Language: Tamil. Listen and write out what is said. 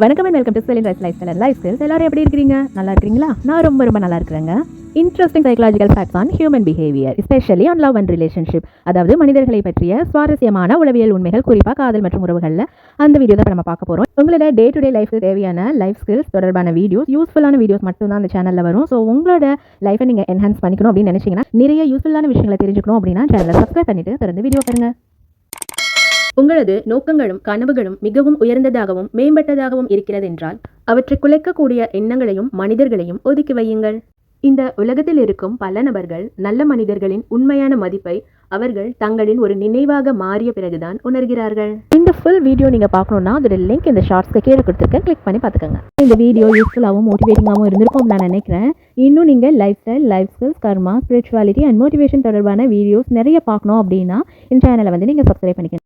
வணக்கம் and welcome to Celine rice lifestyle lifestyles எல்லாரும் எப்படி இருக்கிறீங்க? நல்லா இருக்கிறீங்களா? நான் ரொம்ப ரொம்ப நல்லா இருக்கிறேங்க. Interesting psychological facts on human behaviour especially on love and relationship அதாவது மனிதர்களை பற்றிய சுவாரஸ்யமான உளவியல் உண்மைகள் குறிப்பாக காதல் மற்றும் உறவுகளில். அந்த வீடியோ தான் நம்ம பார்க்க போகிறோம் உங்களோட டே டு டே லைஃப்க்கு தேவையான லைஃப் ஸ்கில்ஸ் தொடர்பான வீடியோஸ் யூஸ்ஃபுல்லான வீடியோஸ் மட்டும் தான் அந்த சேனலில் வரும். ஸோ உங்களோட லைஃபை நீங்கள் என்ஹான்ஸ் பண்ணிக்கணும் அப்படின்னு நினச்சிங்கன்னா நிறைய யூஸ்ஃபுல்லான விஷயங்களை தெரிஞ்சுக்கணும் அப்படின்னா சேனலை சப்ஸ்கிரைப் பண்ணிட்டு தொடர்ந்து வீடியோ பாருங்க. உங்களது நோக்கங்களும் கனவுகளும் மிகவும் உயர்ந்ததாகவும் மேம்பட்டதாகவும் இருக்கிறதென்றால் அவற்றை குலைக்கக்கூடிய எண்ணங்களையும் மனிதர்களையும் ஒதுக்கி வையுங்கள். இந்த உலகத்தில் இருக்கும் பல நபர்கள் நல்ல மனிதர்களின் உண்மையான மதிப்பை அவர்கள் தங்களின் ஒரு நினைவாக மாறிய பிறகுதான் உணர்கிறார்கள். இந்த ஃபுல் வீடியோ நீங்க பார்க்கணும்னா அதோட லிங்க் இந்த ஷார்ட்ஸ்க்கு கீழே கொடுத்துருக்கேன். கிளிக் பண்ணி பார்த்துக்கோங்க. இந்த வீடியோ யூஸ்ஃபுல்லாகவும் மோட்டிவேட்டிங்காகவும் இருந்திருக்கும் நான் நினைக்கிறேன். இன்னும் நீங்கள் lifestyle life skills karma spirituality and motivation தொடர்பான வீடியோஸ் நிறைய பார்க்கணும் அப்படின்னா இந்த சேனலை வந்து நீங்கள் சப்ஸ்கிரைப் பண்ணிக்கணும்